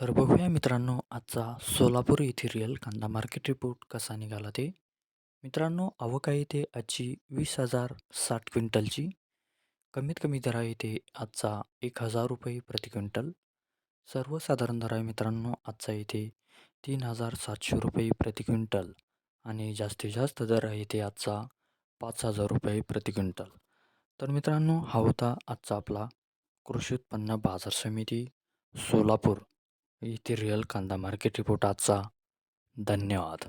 तर बघूया मित्रांनो आजचा सोलापूर येथे रिअल कांदा मार्केट रिपोर्ट कसा निघाला ते. मित्रांनो अवका येथे आजची वीस हजार साठ क्विंटलची. कमीत कमी दरा येथे आजचा एक हजार रुपये प्रति क्विंटल. सर्वसाधारण दर आहे मित्रांनो आजचा येथे तीन हजार सातशे रुपये प्रति क्विंटल. आणि जास्तीत जास्त दर आहे ते आजचा पाच हजार रुपये प्रति क्विंटल. तर मित्रांनो हा होता आजचा आपला कृषी उत्पन्न बाजार समिती सोलापूर. इथे रिअल कांदा मार्केट रिपोर्ट आजचा. धन्यवाद.